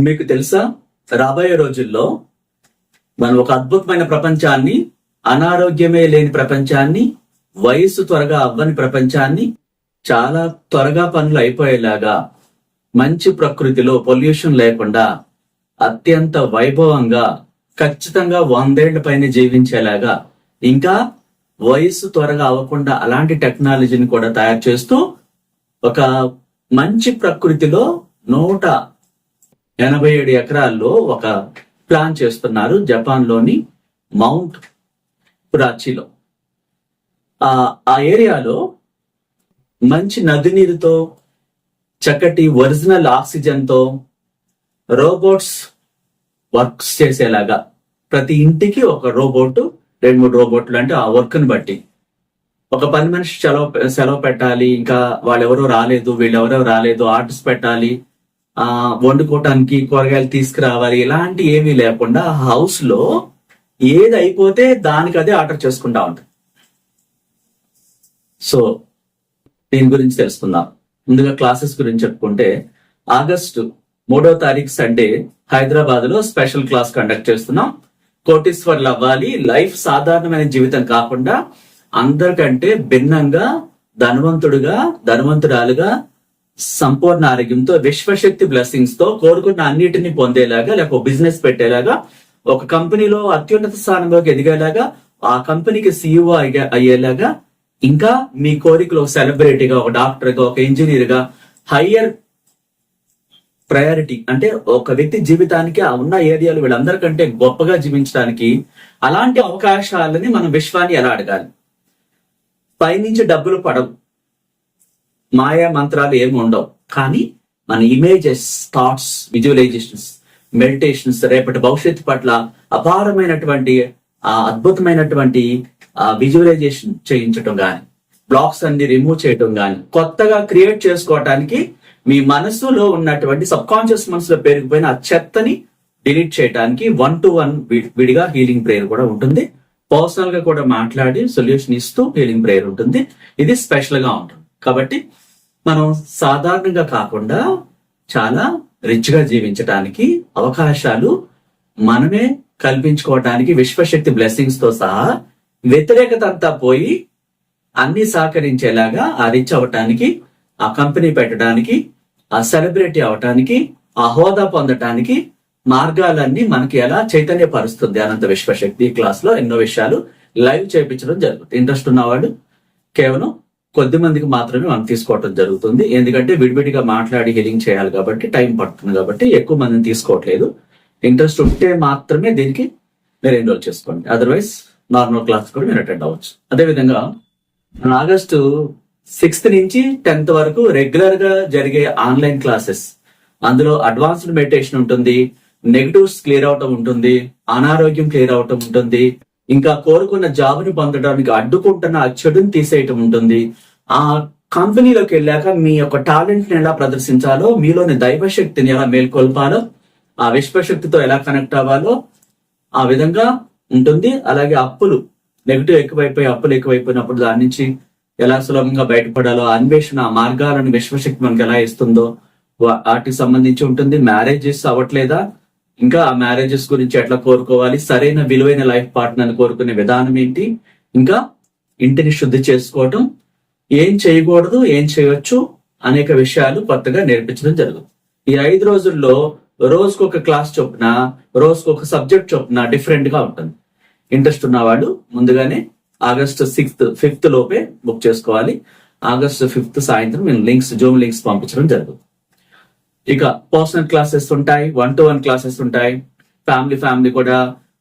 మీకు తెలుసా? రాబోయే రోజుల్లో మనం ఒక అద్భుతమైన ప్రపంచాన్ని అనారోగ్యమే లేని ప్రపంచాన్ని వయసు త్వరగా అవ్వని ప్రపంచాన్ని చాలా త్వరగా పనులు అయిపోయేలాగా మంచి ప్రకృతిలో పొల్యూషన్ లేకుండా అత్యంత వైభవంగా ఖచ్చితంగా వందేళ్ళ పైన జీవించేలాగా ఇంకా వయసు త్వరగా అవ్వకుండా అలాంటి టెక్నాలజీని కూడా తయారు చేస్తూ ఒక మంచి ప్రకృతిలో నూట ఎనభై ఏడు ఎకరాల్లో ఒక ప్లాన్ చేస్తున్నారు జపాన్లోని మౌంట్ ప్రాచీలో. ఆ ఏరియాలో మంచి నది నీరుతో చక్కటి ఒరిజినల్ ఆక్సిజన్తో రోబోట్స్ వర్క్స్ చేసేలాగా ప్రతి ఇంటికి ఒక రోబోట్ రెండు మూడు రోబోట్లు అంటే ఆ వర్క్ని బట్టి. ఒక పని మనిషి సెలవు సెలవు పెట్టాలి ఇంకా వాళ్ళెవరో రాలేదు వీళ్ళెవరో రాలేదు ఆర్డర్స్ పెట్టాలి ఆ వండుకోవటానికి కూరగాయలు తీసుకురావాలి ఇలాంటి ఏమీ లేకుండా హౌస్లో ఏది అయిపోతే దానికి అదే ఆర్డర్ చేసుకుంటా ఉంటుంది సో దీని గురించి తెలుసుకుందాం. ముందుగా క్లాసెస్ గురించి చెప్పుకుంటే ఆగస్టు మూడో తారీఖు సండే హైదరాబాద్లో స్పెషల్ క్లాస్ కండక్ట్ చేస్తున్నాం. కోటీశ్వర్లు అవ్వాలి లైఫ్ సాధారణమైన జీవితం కాకుండా అందరికంటే భిన్నంగా ధనవంతుడుగా ధనవంతురాలుగా సంపూర్ణ ఆరోగ్యంతో విశ్వశక్తి బ్లెస్సింగ్స్తో కోరుకున్న అన్నిటిని పొందేలాగా లేక బిజినెస్ పెట్టేలాగా ఒక కంపెనీలో అత్యున్నత స్థానంలోకి ఎదిగేలాగా ఆ కంపెనీకి సీఈఓ అయ్యేలాగా ఇంకా మీ కోరికలో సెలబ్రిటీగా ఒక డాక్టర్గా ఒక ఇంజనీర్గా హయ్యర్ ప్రయారిటీ అంటే ఒక వ్యక్తి జీవితానికి ఆ ఉన్న ఏరియాలు వీళ్ళందరికంటే గొప్పగా జీవించడానికి అలాంటి అవకాశాలని మనం విశ్వాన్ని ఎలా అడగాలి? పైనుంచి డబ్బులు పడవు. మాయా మంత్రాలు ఏమి ఉండవు. కానీ మన ఇమేజెస్ థాట్స్ విజువలైజేషన్స్ మెడిటేషన్స్ రేపటి భవిష్యత్తు పట్ల అపారమైనటువంటి ఆ అద్భుతమైనటువంటి ఆ విజువలైజేషన్ చేయించటం కానీ బ్లాక్స్ అన్ని రిమూవ్ చేయటం కానీ కొత్తగా క్రియేట్ చేసుకోవటానికి మీ మనసులో ఉన్నటువంటి సబ్ కాన్షియస్ మనసులో పెరిగిపోయిన ఆ చెత్తని డిలీట్ చేయడానికి వన్ టు వన్ విడిగా హీలింగ్ ప్రేయర్ కూడా ఉంటుంది. పర్సనల్గా కూడా మాట్లాడి సొల్యూషన్ ఇస్తూ హీలింగ్ ప్రేయర్ ఉంటుంది. ఇది స్పెషల్గా ఉంటుంది. కాబట్టి మనం సాధారణంగా కాకుండా చాలా రిచ్గా జీవించడానికి అవకాశాలు మనమే కల్పించుకోవటానికి విశ్వశక్తి బ్లెస్సింగ్స్తో సహా వ్యతిరేకత అంతా పోయి అన్ని సహకరించేలాగా ఆ రిచ్ అవటానికి ఆ కంపెనీ పెట్టడానికి ఆ సెలబ్రిటీ అవటానికి ఆ హోదా పొందటానికి మార్గాలన్నీ మనకి ఎలా చైతన్యపరుస్తుంది అనంత విశ్వశక్తి క్లాస్లో ఎన్నో విషయాలు లైవ్ చేయించడం జరుగుతుంది. ఇంట్రెస్ట్ ఉన్నవాడు కేవలం కొద్ది మందికి మాత్రమే మనం తీసుకోవటం జరుగుతుంది. ఎందుకంటే విడివిడిగా మాట్లాడి హీలింగ్ చేయాలి కాబట్టి టైం పడుతుంది కాబట్టి ఎక్కువ మందిని తీసుకోవట్లేదు. ఇంట్రెస్ట్ ఉంటే మాత్రమే దీనికి మీరు ఎన్రోల్ చేసుకోండి. అదర్వైజ్ నార్మల్ క్లాస్ కూడా మీరు అటెండ్ అవ్వచ్చు. అదేవిధంగా మన ఆగస్టు సిక్స్త్ నుంచి టెన్త్ వరకు రెగ్యులర్గా జరిగే ఆన్లైన్ క్లాసెస్ అందులో అడ్వాన్స్డ్ మెడిటేషన్ ఉంటుంది నెగిటివ్స్ క్లియర్ అవటం ఉంటుంది అనారోగ్యం క్లియర్ అవటం ఉంటుంది ఇంకా కోరుకున్న జాబ్ని పొందడానికి అడ్డుకుంటున్న ఆ చెడుని తీసేయటం ఉంటుంది. ఆ కంపెనీలోకి వెళ్ళాక మీ యొక్క టాలెంట్ని ఎలా ప్రదర్శించాలో మీలోని దైవశక్తిని ఎలా మేల్కొల్పాలో ఆ విశ్వశక్తితో ఎలా కనెక్ట్ అవ్వాలో ఆ విధంగా ఉంటుంది. అలాగే అప్పులు నెగిటివ్ ఎక్కువైపోయి అప్పులు ఎక్కువైపోయినప్పుడు దాని నుంచి ఎలా సులభంగా బయటపడాలో అన్వేషణ ఆ మార్గాలను విశ్వశక్తి మనకి ఎలా ఇస్తుందో వా- వాటికి సంబంధించి ఉంటుంది. మ్యారేజెస్ అవ్వట్లేదా? ఇంకా ఆ మ్యారేజెస్ గురించి ఎట్లా కోరుకోవాలి? సరైన విలువైన లైఫ్ పార్ట్నర్ కోరుకునే విధానం ఏంటి? ఇంకా ఇంటిని శుద్ధి చేసుకోవటం ఏం చేయకూడదు ఏం చేయవచ్చు అనేక విషయాలు కొత్తగా నేర్పించడం జరుగుతుంది. ఈ ఐదు రోజుల్లో రోజుకు ఒక క్లాస్ చొప్పున రోజుకు ఒక సబ్జెక్ట్ చొప్పున డిఫరెంట్గా ఉంటుంది. ఇంట్రెస్ట్ ఉన్నవాడు ముందుగానే ఆగస్టు సిక్స్త్ ఫిఫ్త్ లోపే బుక్ చేసుకోవాలి. ఆగస్టు ఫిఫ్త్ సాయంత్రం మేము లింక్స్ జూమ్ లింక్స్ పంపించడం జరుగుతుంది. ఇక పర్సనల్ క్లాసెస్ ఉంటాయి వన్ టు వన్ క్లాసెస్ ఉంటాయి. ఫ్యామిలీ ఫ్యామిలీ కూడా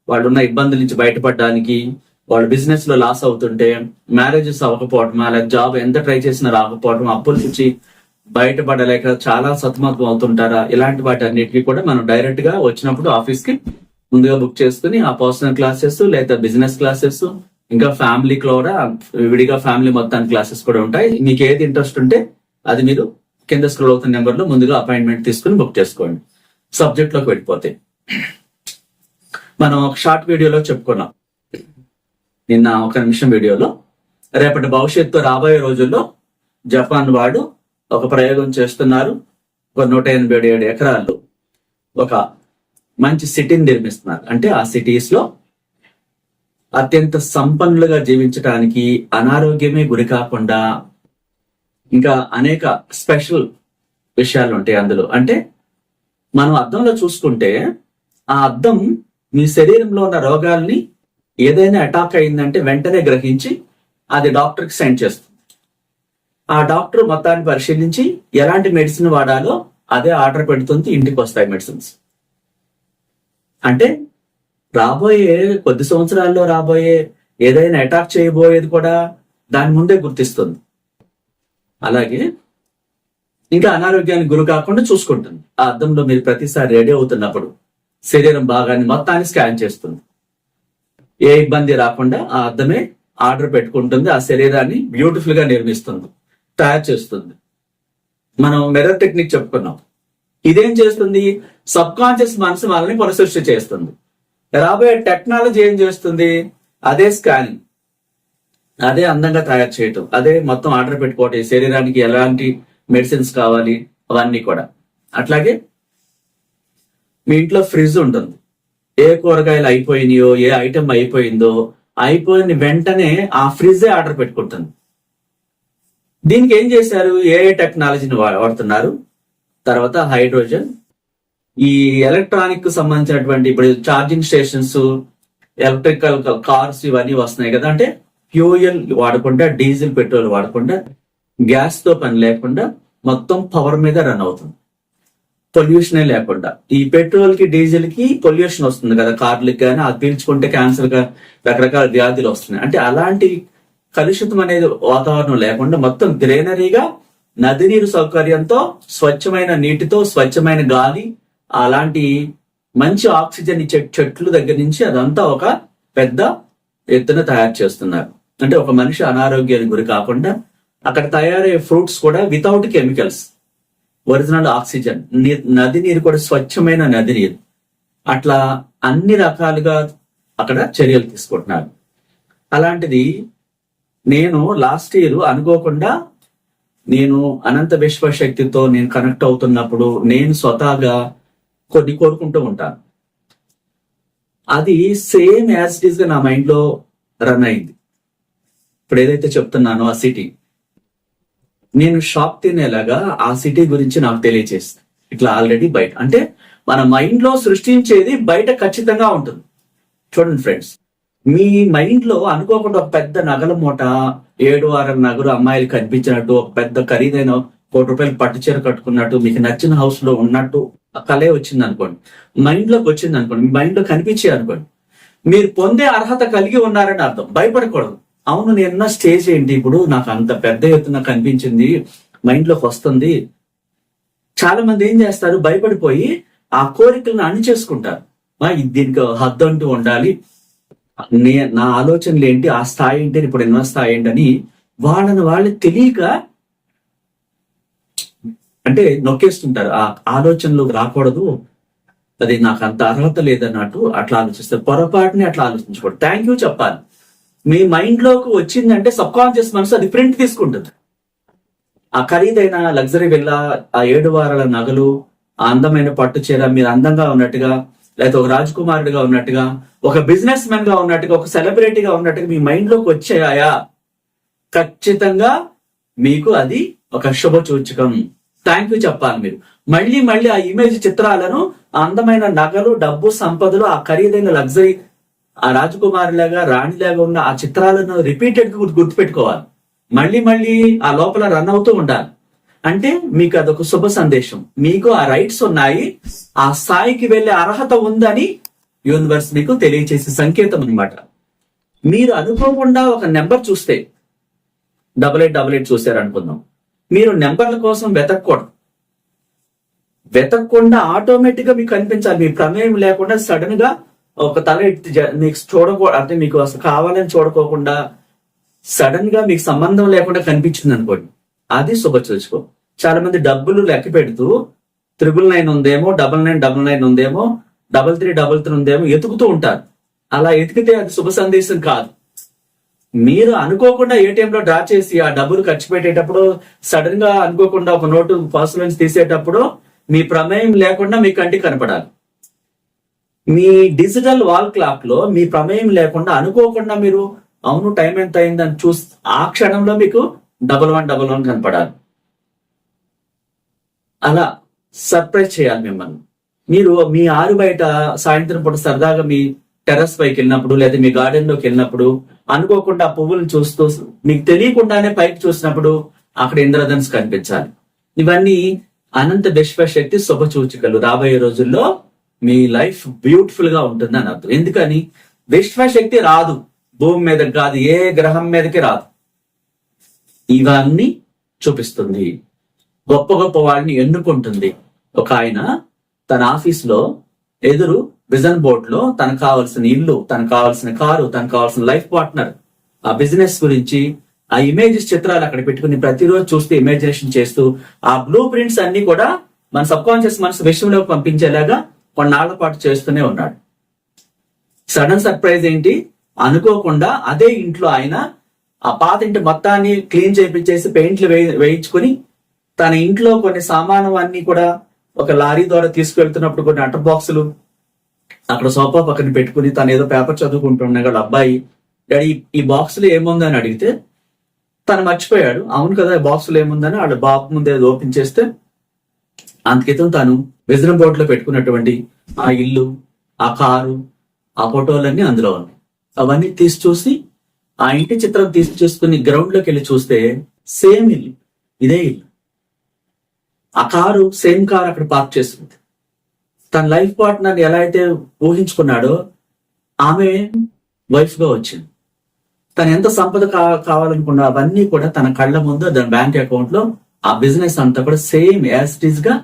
వాళ్ళు ఉన్న ఇబ్బందుల నుంచి బయటపడడానికి వాళ్ళు బిజినెస్లో లాస్ అవుతుంటే మ్యారేజెస్ అవ్వకపోవడం అలా జాబ్ ఎంత ట్రై చేసినా రాకపోవడం అప్పుల నుంచి బయటపడలేక చాలా సతమతం అవుతుంటారా? ఇలాంటి వాటి అన్నిటికీ కూడా మనం డైరెక్ట్గా వచ్చినప్పుడు ఆఫీస్కి ముందుగా బుక్ చేసుకుని ఆ పర్సనల్ క్లాసెస్ లేదా బిజినెస్ క్లాసెస్ ఇంకా ఫ్యామిలీ కూడా విడిగా ఫ్యామిలీ మొత్తానికి క్లాసెస్ కూడా ఉంటాయి. మీకు ఏది ఇంట్రెస్ట్ ఉంటే అది మీరు కింద స్క్రోల్ అవుతున్న నెంబర్లో ముందుగా అపాయింట్మెంట్ తీసుకుని బుక్ చేసుకోండి. సబ్జెక్ట్లోకి వెళ్ళిపోతే. మనం ఒక షార్ట్ వీడియోలో చెప్పుకున్నాం. నిన్న ఒక నిమిషం వీడియోలో రేపటి భవిష్యత్తు రాబోయే రోజుల్లో జపాన్ వాడు ఒక ప్రయోగం చేస్తున్నారు. ఒక నూట ఎనభై ఏడు ఎకరాలు ఒక మంచి సిటీని నిర్మిస్తున్నారు. అంటే ఆ సిటీస్లో అత్యంత సంపన్నులుగా జీవించడానికి అనారోగ్యమే గురి కాకుండా ఇంకా అనేక స్పెషల్ విషయాలు ఉంటాయి అందులో. అంటే మనం అద్దంలో చూసుకుంటే ఆ అద్దం మీ శరీరంలో ఉన్న రోగాల్ని ఏదైనా అటాక్ అయిందంటే వెంటనే గ్రహించి అది డాక్టర్కి సెండ్ చేస్తుంది. ఆ డాక్టర్ మొత్తాన్ని పరిశీలించి ఎలాంటి మెడిసిన్ వాడాలో అదే ఆర్డర్ పెడుతుంది ఇంటికి వస్తాయి మెడిసిన్స్ అంటే రాబోయే కొద్ది సంవత్సరాల్లో రాబోయే ఏదైనా అటాక్ చేయబోయేది కూడా దాని ముందే గుర్తిస్తుంది. అలాగే ఇంకా అనారోగ్యానికి గురి కాకుండా చూసుకుంటుంది. ఆ అద్దంలో మీరు ప్రతిసారి రెడీ అవుతున్నప్పుడు శరీరం భాగాన్ని మొత్తాన్ని స్కాన్ చేస్తుంది. ఏ ఇబ్బంది రాకుండా ఆ అద్దమే ఆర్డర్ పెట్టుకుంటుంది. ఆ శరీరాన్ని బ్యూటిఫుల్గా నిర్మిస్తుంది. తయారు చేస్తుంది. మనం మెరర్ టెక్నిక్ చెప్పుకున్నాం. ఇదేం చేస్తుంది? సబ్ కాన్షియస్ మనసు మనల్ని పునఃసృష్టి చేస్తుంది. రాబోయే టెక్నాలజీ ఏం చేస్తుంది? అదే స్కానింగ్. అదే అందంగా తయారు చేయటం. అదే మొత్తం ఆర్డర్ పెట్టుకోవటం. శరీరానికి ఎలాంటి మెడిసిన్స్ కావాలి? అవన్నీ కూడా. అట్లాగే మీ ఇంట్లో ఫ్రిడ్జ్ ఉంటుంది. ఏ కూరగాయలు అయిపోయినాయో ఏ ఐటెం అయిపోయిందో అయిపోయిన వెంటనే ఆ ఫ్రిడ్జ్ ఆర్డర్ పెట్టుకుంటుంది. దీనికి ఏం చేశారు? ఏ ఏ టెక్నాలజీని వా- వాడుతున్నారు? తర్వాత హైడ్రోజన్. ఈ ఎలక్ట్రానిక్ సంబంధించినటువంటి ఇప్పుడు ఛార్జింగ్ స్టేషన్స్ ఎలక్ట్రికల్ కార్స్ ఇవన్నీ వస్తున్నాయి కదా. అంటే ఫ్యూయల్ వాడకుండా డీజిల్ పెట్రోల్ వాడకుండా గ్యాస్తో పని లేకుండా మొత్తం పవర్ మీద రన్ అవుతుంది. పొల్యూషనే లేకుండా. ఈ పెట్రోల్కి డీజిల్కి పొల్యూషన్ వస్తుంది కదా కార్లకి కానీ అది పీల్చుకుంటే క్యాన్సర్గా రకరకాల వ్యాధులు వస్తున్నాయి. అంటే అలాంటి కలుషితం అనేది వాతావరణం లేకుండా మొత్తం గ్రీనరీగా నది నీరు సౌకర్యంతో స్వచ్ఛమైన నీటితో స్వచ్ఛమైన గాలి అలాంటి మంచి ఆక్సిజన్ ఇచ్చే చెట్లు దగ్గర నుంచి అదంతా ఒక పెద్ద ఎత్తున తయారు చేస్తున్నారు. అంటే ఒక మనిషి అనారోగ్యానికి గురి కాకుండా అక్కడ తయారయ్యే ఫ్రూట్స్ కూడా వితౌట్ కెమికల్స్ ఒరిజినల్ ఆక్సిజన్ నీ- నది నీరు కూడా స్వచ్ఛమైన నది నీరు. అట్లా అన్ని రకాలుగా అక్కడ చర్యలు తీసుకుంటున్నారు. అలాంటిది నేను లాస్ట్ ఇయర్ అనుకోకుండా నేను అనంత విశ్వశక్తితో నేను కనెక్ట్ అవుతున్నప్పుడు నేను స్వతహాగా కొన్ని కోరుకుంటూ ఉంటాను. అది సేమ్ యాజ్ ఇట్ ఈస్గా నా మైండ్లో రన్ అయింది. ఇప్పుడు ఏదైతే చెప్తున్నానో ఆ సిటీ నేను షాప్ తినేలాగా ఆ సిటీ గురించి నాకు తెలియచేస్తుంది. ఇట్లా ఆల్రెడీ బయట అంటే మన మైండ్లో సృష్టించేది బయట ఖచ్చితంగా ఉంటుంది. చూడండి ఫ్రెండ్స్ మీ మైండ్లో అనుకోకుండా ఒక పెద్ద నగల మూట ఏడు ఆరు నగలు అమ్మాయిలు కనిపించినట్టు ఒక పెద్ద ఖరీదైన కోటి రూపాయలు పట్టు చీర కట్టుకున్నట్టు మీకు నచ్చిన హౌస్లో ఉన్నట్టు కలే వచ్చింది అనుకోండి. మైండ్లోకి వచ్చింది అనుకోండి. మీ మైండ్లో కనిపించే అనుకోండి. మీరు పొందే అర్హత కలిగి ఉన్నారని అర్థం. భయపడకూడదు. అవును నిన్న స్టేజ్ ఏంటి ఇప్పుడు నాకు అంత పెద్ద ఎత్తున కనిపించింది. మైండ్లోకి వస్తుంది. చాలా మంది ఏం చేస్తారు? భయపడిపోయి ఆ కోరికలను అణిచేసుకుంటారు. దీనికి హద్దు అంటూ ఉండాలి. నే- నా ఆలోచనలు ఏంటి? ఆ స్థాయి ఏంటి? ఇప్పుడు ఎన్నో స్థాయి ఏంటని వాళ్ళని వాళ్ళు తెలియక అంటే నొక్కేస్తుంటారు. ఆ ఆలోచనలు రాకూడదు. అది నాకు అంత అర్హత లేదన్నట్టు అట్లా ఆలోచిస్తారు. పొరపాటుని అట్లా ఆలోచించకూడదు. థ్యాంక్ యూ చెప్పాలి. మీ మైండ్లోకి వచ్చిందంటే సబ్ కాన్షియస్ మనసు అది ప్రింట్ తీసుకుంటుంది. ఆ ఖరీదైన లగ్జరీ విల్లా ఆ ఏడు వారాల నగలు ఆ అందమైన పట్టు చీర మీరు అందంగా ఉన్నట్టుగా లేకపోతే ఒక రాజకుమారుడిగా ఉన్నట్టుగా ఒక బిజినెస్ మెన్గా ఉన్నట్టుగా ఒక సెలబ్రిటీగా ఉన్నట్టుగా మీ మైండ్లోకి వచ్చాయా? ఖచ్చితంగా మీకు అది ఒక శుభ సూచకం. థ్యాంక్ యూ చెప్పాలి మీరు. మళ్ళీ మళ్ళీ ఆ ఇమేజ్ చిత్రాలను అందమైన నగలు డబ్బు సంపదలు ఆ ఖరీదైన లగ్జరీ ఆ రాజకుమారిలాగా రాణిలాగా ఉన్న ఆ చిత్రాలను రిపీటెడ్గా గుర్తుపెట్టుకోవాలి. మళ్ళీ మళ్ళీ ఆ లోపల రన్ అవుతూ ఉండాలి. అంటే మీకు అదొక శుభ సందేశం. మీకు ఆ రైట్స్ ఉన్నాయి. ఆ స్థాయికి వెళ్ళే అర్హత ఉందని యూనివర్స్ మీకు తెలియచేసే సంకేతం అన్నమాట. మీరు అనుకోకుండా ఒక నెంబర్ చూస్తే డబల్ ఎయిట్ డబల్ ఎయిట్ చూసారు అనుకుందాం మీరు నెంబర్ల కోసం వెతకూడదు వెతకకుండా ఆటోమేటిక్గా మీకు కనిపించాలి. మీ ప్రమేయం లేకుండా సడన్గా ఒక తల ఎత్తి జ- మీకు చూడకూ అంటే మీకు అసలు కావాలని చూడకోకుండా సడన్గా మీకు సంబంధం లేకుండా కనిపించింది అనుకోండి. అది శుభ చాలా మంది డబ్బులు లెక్క పెడుతూ త్రిబుల్ నైన్ ఉందేమో డబల్ నైన్ డబల్ నైన్ ఉందేమో డబల్ త్రీ డబల్ త్రీ ఉందేమో ఎతుకుతూ ఉంటారు. అలా ఎతికితే అది శుభ సందేశం కాదు. మీరు అనుకోకుండా ఏటీఎంలో డ్రా చేసి ఆ డబ్బులు ఖర్చు పెట్టేటప్పుడు సడన్గా అనుకోకుండా ఒక నోటు పర్స్ నుంచి తీసేటప్పుడు మీ ప్రమేయం లేకుండా మీ కంటికి కనపడాలి. మీ డిజిటల్ వాల్ క్లాక్లో మీ ప్రమేయం లేకుండా అనుకోకుండా మీరు అవును టైం ఎంత అయిందని చూస్ ఆ క్షణంలో మీకు డబల్ వన్ డబల్ వన్ కనపడాలి. అలా సర్ప్రైజ్ చేయాలి మిమ్మల్ని. మీరు మీ ఆరు బయట సాయంత్రం పూట సరదాగా మీ టెర్రస్ పైకి వెళ్ళినప్పుడు లేదా మీ గార్డెన్లోకి వెళ్ళినప్పుడు అనుకోకుండా పువ్వులు పువ్వులను చూస్తూ మీకు తెలియకుండానే పైకి చూసినప్పుడు అక్కడ ఇంద్రధన్స్ కనిపించాలి. ఇవన్నీ అనంత విశ్వశక్తి శుభ సూచికలు రాబోయే రోజుల్లో మీ లైఫ్ బ్యూటిఫుల్గా ఉంటుంది అని అర్థం. ఎందుకని? విశ్వశక్తి రాదు. భూమి మీదకి కాదు ఏ గ్రహం మీదకి రాదు. ఇవన్నీ చూపిస్తుంది. గొప్ప గొప్ప వాడిని ఎన్నుకుంటుంది. ఒక ఆయన తన ఆఫీస్లో ఎదురు విజన్ బోర్డ్లో తనకు కావాల్సిన ఇల్లు తనకు కావాల్సిన కారు తనకు కావాల్సిన లైఫ్ పార్ట్నర్. ఆ బిజినెస్ గురించి ఆ ఇమేజెస్ చిత్రాలు అక్కడ పెట్టుకుని ప్రతిరోజు చూస్తూ ఇమాజినేషన్ చేస్తూ ఆ బ్లూ ప్రింట్స్ అన్ని కూడా మన సబ్ కాన్షియస్ మనసు విషయంలోకి పంపించేలాగా కొన్నాళ్ళ పాటు చేస్తూనే ఉన్నాడు. సడన్ సర్ప్రైజ్ ఏంటి? అనుకోకుండా అదే ఇంట్లో ఆయన ఆ పాత ఇంటి మొత్తాన్ని క్లీన్ చేయించేసి పెయింట్లు వేయి వేయించుకుని తన ఇంట్లో కొన్ని సామాను అన్ని కూడా ఒక లారీ ద్వారా తీసుకెళ్తున్నప్పుడు కొన్ని అట్ట బాక్సులు అక్కడ సోఫా పక్కన పెట్టుకుని తను ఏదో పేపర్ చదువుకుంటున్నాడు అబ్బాయి డాడీ ఈ బాక్సులు ఏముందని అడిగితే తను మర్చిపోయాడు. అవును కదా బాక్సులు ఏముందని? వాళ్ళ బాబు ముందే ఓపెన్ చేస్తే అంతకితం తాను విజనం బోర్డులో పెట్టుకున్నటువంటి ఆ ఇల్లు ఆ కారు ఆ ఫోటోలన్నీ అందులో ఉన్నాయి. అవన్నీ తీసి చూసి ఆ ఇంటి చిత్రం తీసి చూసుకుని గ్రౌండ్లోకి వెళ్ళి చూస్తే సేమ్ ఇల్లు ఇదే ఇల్లు. ఆ కారు సేమ్ కార్ అక్కడ పార్క్ చేస్తుంది. తన లైఫ్ పార్ట్నర్ ఎలా అయితే ఊహించుకున్నాడో ఆమె వైఫ్గా వచ్చింది. తను ఎంత సంపద కా- కావాలనుకున్నా అవన్నీ కూడా తన కళ్ళ ముందు దాని బ్యాంక్ అకౌంట్లో ఆ బిజినెస్ అంతా కూడా సేమ్ యాజ్ ఇట్గా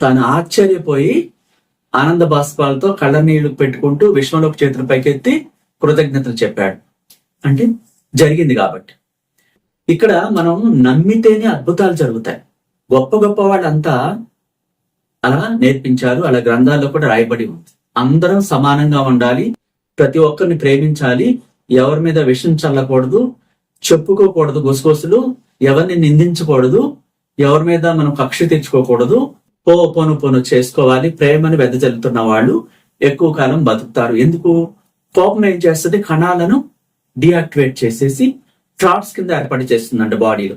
తను ఆశ్చర్యపోయి ఆనంద బాష్పాలతో కళ్ళ నీళ్ళు పెట్టుకుంటూ విశ్వంలోకి చేతులు పైకెత్తి కృతజ్ఞతలు చెప్పాడు. అంటే జరిగింది కాబట్టి. ఇక్కడ మనం నమ్మితేనే అద్భుతాలు జరుగుతాయి. గొప్ప గొప్ప వాళ్ళంతా అలా నేర్పించారు అలా గ్రంథాల్లో కూడా రాయబడి ఉంది. అందరం సమానంగా ఉండాలి ప్రతి ఒక్కరిని ప్రేమించాలి ఎవరి మీద విషం చల్లకూడదు చెప్పుకోకూడదు గుసగుసలు ఎవరిని నిందించకూడదు ఎవరి మీద మనం కక్ష తెచ్చుకోకూడదు పో పోను పోను చేసుకోవాలి. ప్రేమను వెదజల్లుతున్న వాళ్ళు ఎక్కువ కాలం బతుకుతారు. ఎందుకు? కోపం ఏం చేస్తుంది? కణాలను డియాక్టివేట్ చేసేసి క్లాట్స్ కింద ఏర్పాటు చేస్తుందంట బాడీలో.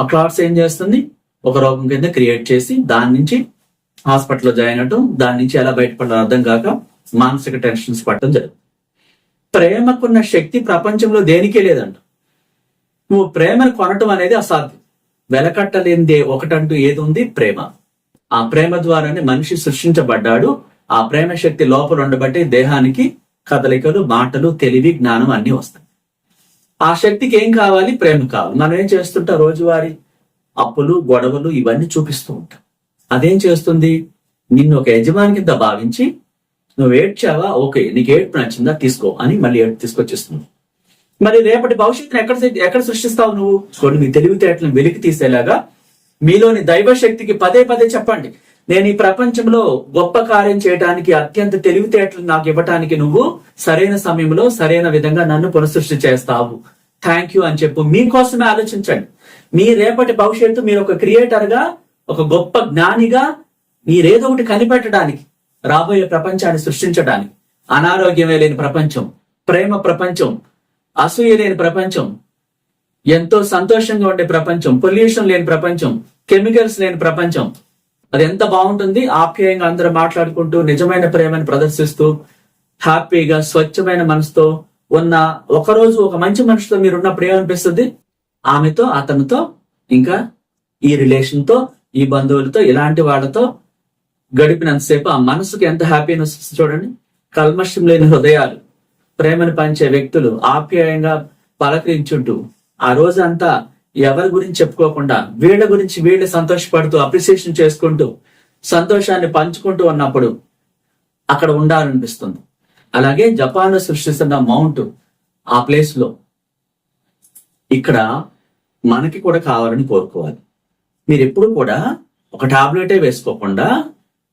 ఆ క్లాట్స్ ఏం చేస్తుంది? ఒక రోగం కింద క్రియేట్ చేసి దాని నుంచి హాస్పిటల్లో జాయిన్ అవటం దాని నుంచి ఎలా బయటపడాలో అర్థం కాక మానసిక టెన్షన్స్ పడటం జరుగుతుంది. ప్రేమకున్న శక్తి ప్రపంచంలో దేనికే లేదంట. నువ్వు ప్రేమను కొనటం అనేది అసాధ్యం. వెలకట్టలేనిదే ఒకటంటూ ఏది ఉంది ప్రేమ. ఆ ప్రేమ ద్వారానే మనిషి సృష్టించబడ్డాడు. ఆ ప్రేమ శక్తి లోపల ఉండబట్టి దేహానికి కదలికలు మాటలు తెలివి జ్ఞానం అన్ని వస్తాయి. ఆ శక్తికి ఏం కావాలి? ప్రేమ కావాలి. మనం ఏం చేస్తుంటాం రోజువారీ? అప్పులు గొడవలు ఇవన్నీ చూపిస్తూ ఉంటాం. అదేం చేస్తుంది? నిన్ను ఒక యజమాని కింద భావించి నువ్వు ఏడ్చావా? ఓకే నీకు ఏడ్పు నచ్చిందా? తీసుకో అని మళ్ళీ ఏడ్పు తీసుకొచ్చేస్తుంది. మరి రేపటి భవిష్యత్తును ఎక్కడ ఎక్కడ సృష్టిస్తావు నువ్వు? చూడండి మీ తెలివితేటలను వెలికి తీసేలాగా మీలోని దైవ శక్తికి పదే పదే చెప్పండి. నేను ఈ ప్రపంచంలో గొప్ప కార్యం చేయడానికి అత్యంత తెలివితేటలు నాకు ఇవ్వటానికి నువ్వు సరైన సమయంలో సరైన విధంగా నన్ను పునఃసృష్టి చేస్తావు. థ్యాంక్ యూ అని చెప్పు. మీకోసమే ఆలోచించండి. మీ రేపటి భవిష్యత్తు మీరు ఒక క్రియేటర్గా ఒక గొప్ప జ్ఞానిగా మీరేదో ఒకటి కనిపెట్టడానికి రాబోయే ప్రపంచాన్ని సృష్టించడానికి. అనారోగ్యమే లేని ప్రపంచం ప్రేమ ప్రపంచం అసూయ లేని ప్రపంచం ఎంతో సంతోషంగా ఉండే ప్రపంచం పొల్యూషన్ లేని ప్రపంచం కెమికల్స్ లేని ప్రపంచం అది ఎంత బాగుంటుంది? ఆప్యాయంగా అందరూ మాట్లాడుకుంటూ నిజమైన ప్రేమను ప్రదర్శిస్తూ హ్యాపీగా స్వచ్ఛమైన మనసుతో ఉన్న ఒకరోజు ఒక మంచి మనిషితో మీరున్నప్పుడు ఏమనిపిస్తుంది ఆమెతో అతనితో ఇంకా ఈ రిలేషన్తో ఈ బంధువులతో ఇలాంటి వాళ్ళతో గడిపినంతసేపు ఆ మనసుకు ఎంత హ్యాపీనెస్ వస్తుంది చూడండి. కల్మషం లేని హృదయాలు. ప్రేమను పంచే వ్యక్తులు ఆప్యాయంగా పలకరించుంటూ ఆ రోజంతా ఎవరి గురించి చెప్పుకోకుండా వీళ్ళ గురించి వీళ్ళు సంతోషపడుతూ అప్రిసియేషన్ చేసుకుంటూ సంతోషాన్ని పంచుకుంటూ ఉన్నప్పుడు అక్కడ ఉండాలనిపిస్తుంది. అలాగే జపాన్ సృష్టిస్తున్న మౌంట్ ఆ ప్లేస్లో ఇక్కడ మనకి కూడా కావాలని కోరుకోవాలి. మీరు ఎప్పుడు కూడా ఒక టాబ్లెటే వేసుకోకుండా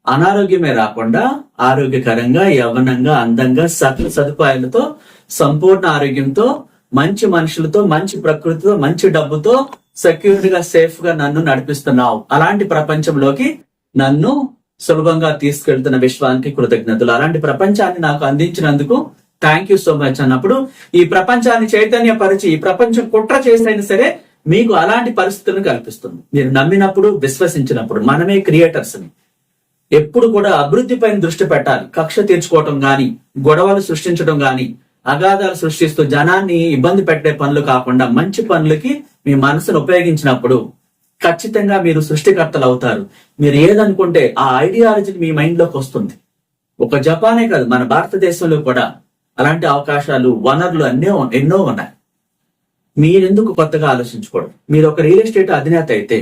అనారోగ్యమే రాకుండా ఆరోగ్యకరంగా యవనంగా అందంగా సకల సదుపాయాలతో సంపూర్ణ ఆరోగ్యంతో మంచి మనుషులతో మంచి ప్రకృతితో మంచి డబ్బుతో సెక్యూర్డ్గా సేఫ్గా నన్ను నడిపిస్తున్నావు. అలాంటి ప్రపంచంలోకి నన్ను సులభంగా తీసుకెళ్తున్న విశ్వానికి కృతజ్ఞతలు. అలాంటి ప్రపంచాన్ని నాకు అందించినందుకు థ్యాంక్ యూ సో మచ్ అన్నప్పుడు ఈ ప్రపంచాన్ని చైతన్యపరిచి ఈ ప్రపంచం కుట్ర చేసైనా సరే మీకు అలాంటి పరిస్థితులను కల్పిస్తుంది. మీరు నమ్మినప్పుడు విశ్వసించినప్పుడు మనమే క్రియేటర్స్ని ఎప్పుడు కూడా అభివృద్ధి పైన దృష్టి పెట్టాలి. కక్ష తీర్చుకోవటం గాని గొడవలు సృష్టించడం గాని అగాధాలు సృష్టిస్తూ జనాన్ని ఇబ్బంది పెట్టే పనులు కాకుండా మంచి పనులకి మీ మనసును ఉపయోగించినప్పుడు ఖచ్చితంగా మీరు సృష్టికర్తలు అవుతారు. మీరు ఏదనుకుంటే ఆ ఐడియాలజీ మీ మైండ్లోకి వస్తుంది. ఒక జపానే కాదు మన భారతదేశంలో కూడా అలాంటి అవకాశాలు వనరులు అన్నీ ఎన్నో ఉన్నాయి. మీరెందుకు కొత్తగా ఆలోచించుకోవడం? మీరు ఒక రియల్ ఎస్టేట్ అధినేత అయితే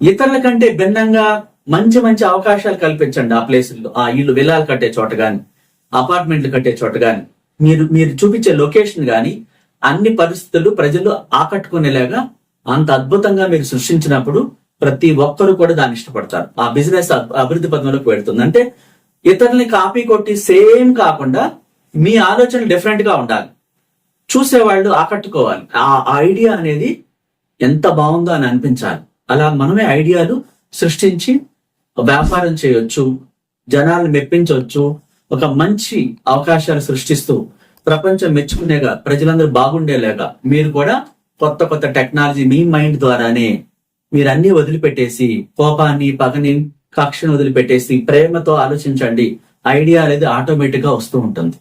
ఇతరుల కంటే భిన్నంగా మంచి మంచి అవకాశాలు కల్పించండి ఆ ప్లేసుల్లో. ఆ ఇల్లు విల్లాలు కట్టే చోట కానీ అపార్ట్మెంట్లు కట్టే చోట కానీ మీరు మీరు చూపించే లొకేషన్ కానీ అన్ని పరిస్థితులు ప్రజలు ఆకట్టుకునేలాగా అంత అద్భుతంగా మీరు సృష్టించినప్పుడు ప్రతి ఒక్కరు కూడా దాన్ని ఇష్టపడతారు. ఆ బిజినెస్ అభివృద్ధి పథంలోకి వెళ్తుంది. అంటే ఇతరుల్ని కాపీ కొట్టి సేమ్ కాకుండా మీ ఆలోచన డిఫరెంట్గా ఉండాలి. చూసేవాళ్ళు ఆకట్టుకోవాలి. ఆ ఐడియా అనేది ఎంత బాగుందో అని అనిపించాలి. అలా మనమే ఐడియాలు సృష్టించి వ్యాపారం చేయొచ్చు జనాలను మెప్పించవచ్చు ఒక మంచి అవకాశాలు సృష్టిస్తూ ప్రపంచం మెచ్చుకునేగా ప్రజలందరూ బాగుండేలాగా మీరు కూడా కొత్త కొత్త టెక్నాలజీ మీ మైండ్ ద్వారానే మీరు అన్ని వదిలిపెట్టేసి కోపాన్ని పగని కక్షను వదిలిపెట్టేసి ప్రేమతో ఆలోచించండి. ఐడియా అనేది ఆటోమేటిక్గా వస్తూ ఉంటుంది.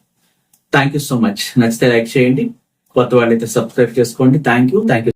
Thank you so much. నచ్చితే లైక్ చేయండి. కొత్త వాళ్ళైతే సబ్స్క్రైబ్ చేసుకోండి. Thank you. Thank you.